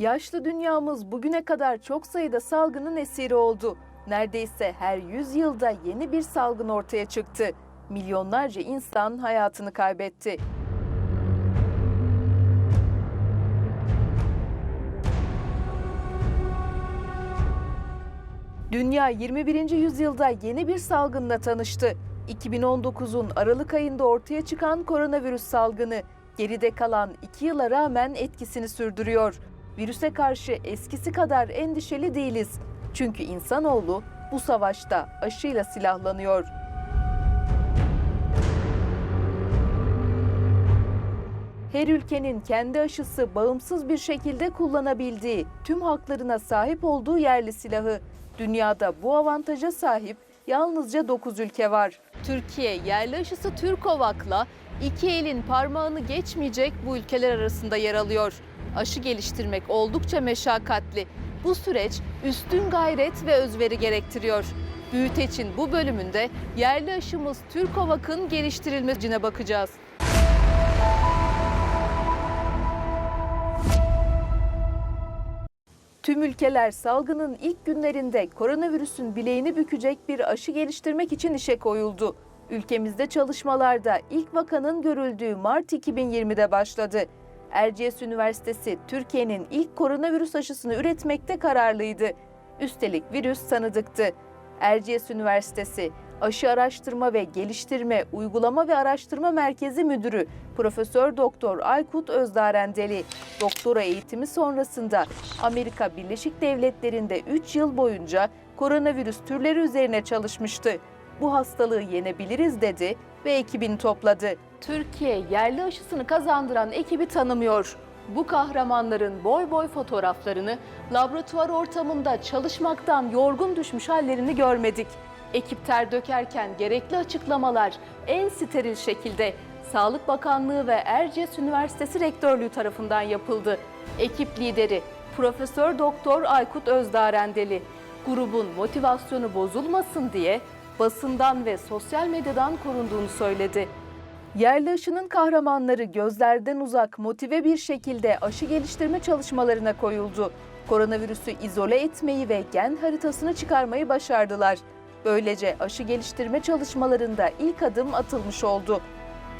Yaşlı dünyamız bugüne kadar çok sayıda salgının esiri oldu. Neredeyse her 100 yılda yeni bir salgın ortaya çıktı. Milyonlarca insan hayatını kaybetti. Dünya 21. yüzyılda yeni bir salgınla tanıştı. 2019'un Aralık ayında ortaya çıkan koronavirüs salgını geride kalan 2 yıla rağmen etkisini sürdürüyor. Virüse karşı eskisi kadar endişeli değiliz. Çünkü insanoğlu bu savaşta aşıyla silahlanıyor. Her ülkenin kendi aşısı bağımsız bir şekilde kullanabildiği, tüm haklarına sahip olduğu yerli silahı. Dünyada bu avantaja sahip yalnızca 9 ülke var. Türkiye yerli aşısı Türkovak'la iki elin parmağını geçmeyecek bu ülkeler arasında yer alıyor. Aşı geliştirmek oldukça meşakkatli. Bu süreç üstün gayret ve özveri gerektiriyor. Büyüteç'in bu bölümünde yerli aşımız Türkovak'ın geliştirilmesine bakacağız. Tüm ülkeler salgının ilk günlerinde koronavirüsün bileğini bükecek bir aşı geliştirmek için işe koyuldu. Ülkemizde çalışmalarda ilk vakanın görüldüğü Mart 2020'de başladı. Erciyes Üniversitesi Türkiye'nin ilk koronavirüs aşısını üretmekte kararlıydı. Üstelik virüs tanıdıktı. Erciyes Üniversitesi Aşı Araştırma ve Geliştirme Uygulama ve Araştırma Merkezi Müdürü Profesör Doktor Aykut Özdarendeli doktora eğitimi sonrasında Amerika Birleşik Devletleri'nde 3 yıl boyunca koronavirüs türleri üzerine çalışmıştı. Bu hastalığı yenebiliriz dedi ve ekibini topladı. Türkiye yerli aşısını kazandıran ekibi tanımıyor. Bu kahramanların boy boy fotoğraflarını laboratuvar ortamında çalışmaktan yorgun düşmüş hallerini görmedik. Ekip ter dökerken gerekli açıklamalar en steril şekilde Sağlık Bakanlığı ve Erciyes Üniversitesi Rektörlüğü tarafından yapıldı. Ekip lideri Profesör Doktor Aykut Özdarendeli grubun motivasyonu bozulmasın diye basından ve sosyal medyadan korunduğunu söyledi. Yerli aşının kahramanları gözlerden uzak motive bir şekilde aşı geliştirme çalışmalarına koyuldu. Koronavirüsü izole etmeyi ve gen haritasını çıkarmayı başardılar. Böylece aşı geliştirme çalışmalarında ilk adım atılmış oldu.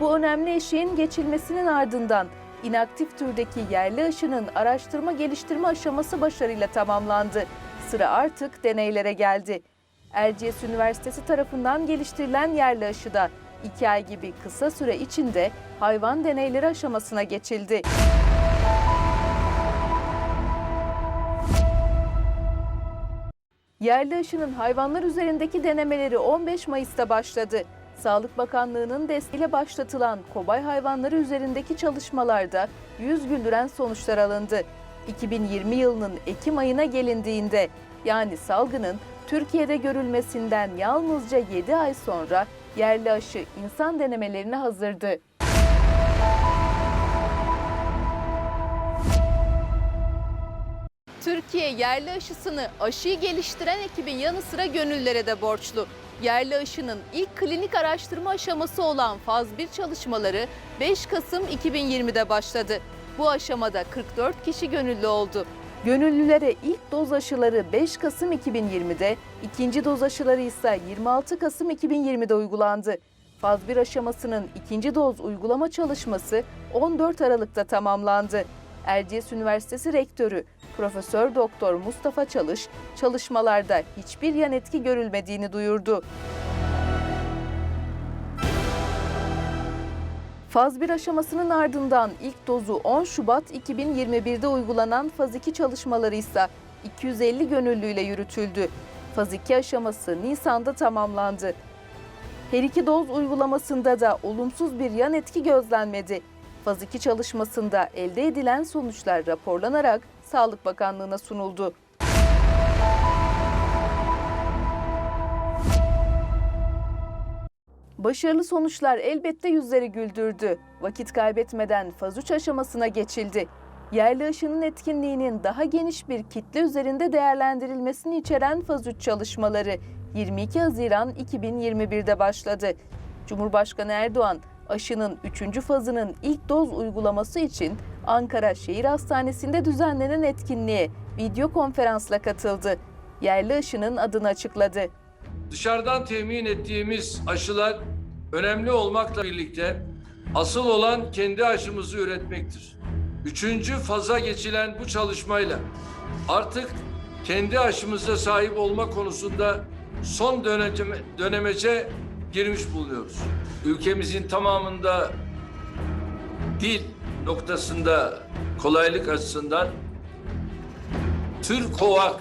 Bu önemli eşiğin geçilmesinin ardından inaktif türdeki yerli aşının araştırma geliştirme aşaması başarıyla tamamlandı. Sıra artık deneylere geldi. Erciyes Üniversitesi tarafından geliştirilen yerli aşıda 2 ay gibi kısa süre içinde hayvan deneyleri aşamasına geçildi. Yerli aşının hayvanlar üzerindeki denemeleri 15 Mayıs'ta başladı. Sağlık Bakanlığı'nın desteğiyle başlatılan kobay hayvanları üzerindeki çalışmalarda yüz güldüren sonuçlar alındı. 2020 yılının Ekim ayına gelindiğinde yani salgının Türkiye'de görülmesinden yalnızca 7 ay sonra yerli aşı insan denemelerine hazırdı. Türkiye yerli aşısını aşıyı geliştiren ekibin yanı sıra gönüllere de borçlu. Yerli aşının ilk klinik araştırma aşaması olan faz 1 çalışmaları 5 Kasım 2020'de başladı. Bu aşamada 44 kişi gönüllü oldu. Gönüllülere ilk doz aşıları 5 Kasım 2020'de, ikinci doz aşıları ise 26 Kasım 2020'de uygulandı. Faz 1 aşamasının ikinci doz uygulama çalışması 14 Aralık'ta tamamlandı. Erciyes Üniversitesi Rektörü Profesör Doktor Mustafa Çalış çalışmalarda hiçbir yan etki görülmediğini duyurdu. Faz 1 aşamasının ardından ilk dozu 10 Şubat 2021'de uygulanan faz 2 çalışmaları ise 250 gönüllüyle yürütüldü. Faz 2 aşaması Nisan'da tamamlandı. Her iki doz uygulamasında da olumsuz bir yan etki gözlenmedi. Faz 2 çalışmasında elde edilen sonuçlar raporlanarak Sağlık Bakanlığı'na sunuldu. Başarılı sonuçlar elbette yüzleri güldürdü. Vakit kaybetmeden faz 3 aşamasına geçildi. Yerli aşının etkinliğinin daha geniş bir kitle üzerinde değerlendirilmesini içeren faz 3 çalışmaları 22 Haziran 2021'de başladı. Cumhurbaşkanı Erdoğan Aşının 3. fazının ilk doz uygulaması için Ankara Şehir Hastanesi'nde düzenlenen etkinliğe video konferansla katıldı. Yerli aşının adını açıkladı. Dışarıdan temin ettiğimiz aşılar önemli olmakla birlikte asıl olan kendi aşımızı üretmektir. Üçüncü faza geçilen bu çalışmayla artık kendi aşımıza sahip olma konusunda son döneme, dönemece girmiş bulunuyoruz. Ülkemizin tamamında dil noktasında kolaylık açısından Türkovak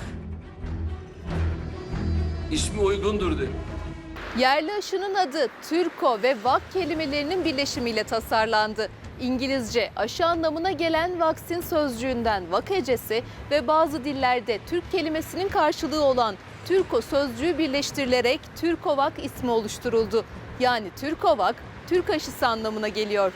ismi uygundur dedim. Yerli aşının adı Türko ve Vak kelimelerinin birleşimiyle tasarlandı. İngilizce aşı anlamına gelen vaksin sözcüğünden vak hecesi ve bazı dillerde Türk kelimesinin karşılığı olan Türko sözcüğü birleştirilerek Türkovak ismi oluşturuldu. Yani Türkovak, Türk aşısı anlamına geliyor.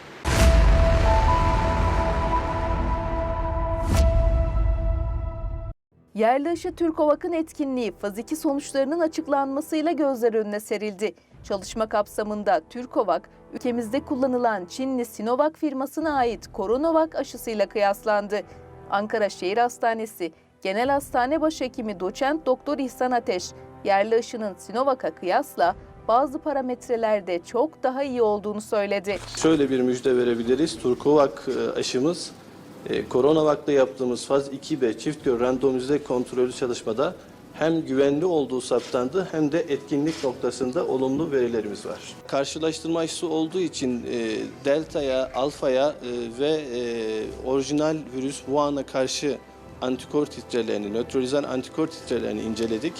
Yerli aşı Türkovak'ın etkinliği faz 2 sonuçlarının açıklanmasıyla gözler önüne serildi. Çalışma kapsamında Türkovak, ülkemizde kullanılan Çinli Sinovac firmasına ait Coronavac aşısıyla kıyaslandı. Ankara Şehir Hastanesi Genel Hastane Başhekimi Doçent Doktor İhsan Ateş, yerli aşının Sinovac'a kıyasla bazı parametrelerde çok daha iyi olduğunu söyledi. Şöyle bir müjde verebiliriz. Turkovak e, aşımız e, Coronavac'ta yaptığımız faz 2B çift gör randomize kontrollü çalışmada hem güvenli olduğu saptandı hem de etkinlik noktasında olumlu verilerimiz var. Karşılaştırma aşısı olduğu için e, delta'ya, alfaya e, ve e, orijinal virüs Wuhan'a karşı antikor titrelerini, nötralizan antikor titrelerini inceledik.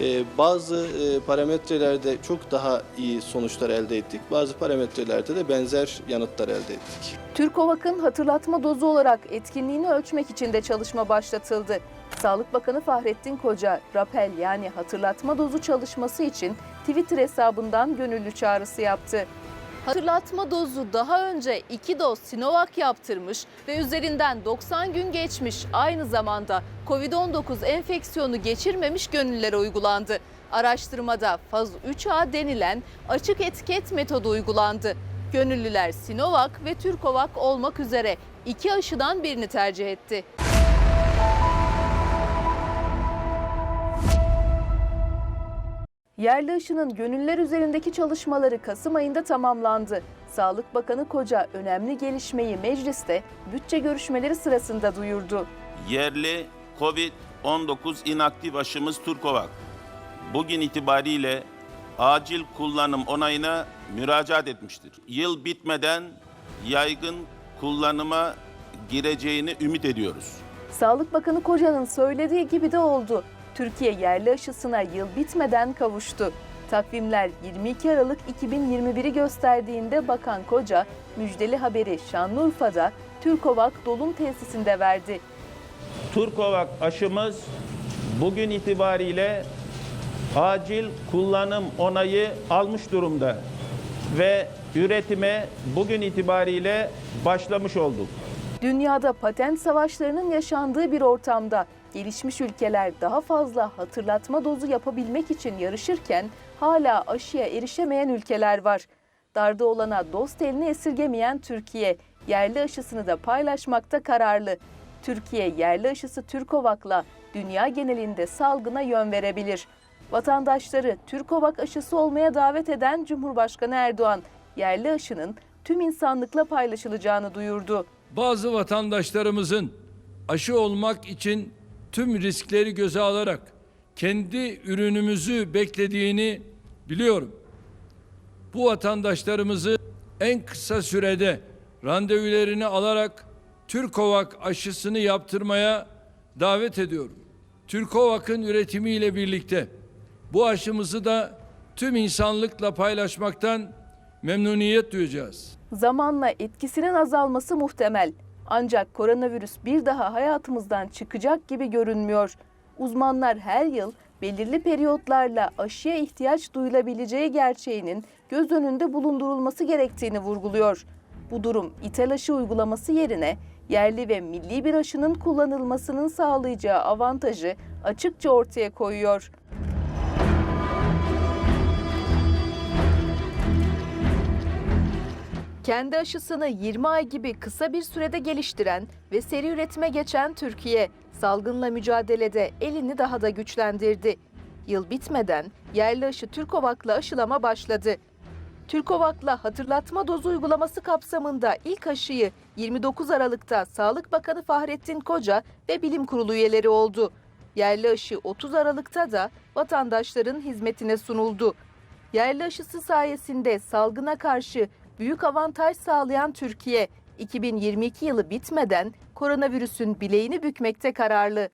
Ee, bazı e, parametrelerde çok daha iyi sonuçlar elde ettik. Bazı parametrelerde de benzer yanıtlar elde ettik. Türkovak'ın hatırlatma dozu olarak etkinliğini ölçmek için de çalışma başlatıldı. Sağlık Bakanı Fahrettin Koca, rapel yani hatırlatma dozu çalışması için Twitter hesabından gönüllü çağrısı yaptı. Hatırlatma dozu daha önce 2 doz Sinovac yaptırmış ve üzerinden 90 gün geçmiş aynı zamanda COVID-19 enfeksiyonu geçirmemiş gönüllülere uygulandı. Araştırmada faz 3A denilen açık etiket metodu uygulandı. Gönüllüler Sinovac ve Türkovak olmak üzere iki aşıdan birini tercih etti. Yerli aşının gönüller üzerindeki çalışmaları Kasım ayında tamamlandı. Sağlık Bakanı Koca önemli gelişmeyi mecliste bütçe görüşmeleri sırasında duyurdu. yerli COVID-19 inaktif aşımız Turkovak. Bugün itibariyle acil kullanım onayına müracaat etmiştir. Yıl bitmeden yaygın kullanıma gireceğini ümit ediyoruz. Sağlık Bakanı Koca'nın söylediği gibi de oldu. Türkiye yerli aşısına yıl bitmeden kavuştu. Takvimler 22 Aralık 2021'i gösterdiğinde Bakan Koca müjdeli haberi Şanlıurfa'da Türkovak dolum tesisinde verdi. Turkovak aşımız bugün itibariyle acil kullanım onayı almış durumda ve üretime bugün itibariyle başlamış olduk. Dünyada patent savaşlarının yaşandığı bir ortamda gelişmiş ülkeler daha fazla hatırlatma dozu yapabilmek için yarışırken hala aşıya erişemeyen ülkeler var. Darda olana dost elini esirgemeyen Türkiye yerli aşısını da paylaşmakta kararlı. Türkiye yerli aşısı Türkovak'la dünya genelinde salgına yön verebilir. Vatandaşları Türkovak aşısı olmaya davet eden Cumhurbaşkanı Erdoğan yerli aşının tüm insanlıkla paylaşılacağını duyurdu. Bazı vatandaşlarımızın aşı olmak için tüm riskleri göze alarak kendi ürünümüzü beklediğini biliyorum. Bu vatandaşlarımızı en kısa sürede randevularını alarak Türkovak aşısını yaptırmaya davet ediyorum. Türkovak'ın üretimiyle birlikte bu aşımızı da tüm insanlıkla paylaşmaktan memnuniyet duyacağız. Zamanla etkisinin azalması muhtemel. Ancak koronavirüs bir daha hayatımızdan çıkacak gibi görünmüyor. Uzmanlar her yıl belirli periyotlarla aşıya ihtiyaç duyulabileceği gerçeğinin göz önünde bulundurulması gerektiğini vurguluyor. Bu durum ithal aşı uygulaması yerine yerli ve milli bir aşının kullanılmasının sağlayacağı avantajı açıkça ortaya koyuyor. Kendi aşısını 20 ay gibi kısa bir sürede geliştiren ve seri üretime geçen Türkiye, salgınla mücadelede elini daha da güçlendirdi. Yıl bitmeden yerli aşı Türkovak'la aşılama başladı. Türkovak'la hatırlatma dozu uygulaması kapsamında ilk aşıyı 29 Aralık'ta Sağlık Bakanı Fahrettin Koca ve Bilim Kurulu üyeleri oldu. Yerli aşı 30 Aralık'ta da vatandaşların hizmetine sunuldu. Yerli aşısı sayesinde salgına karşı büyük avantaj sağlayan Türkiye, 2022 yılı bitmeden koronavirüsün bileğini bükmekte kararlı.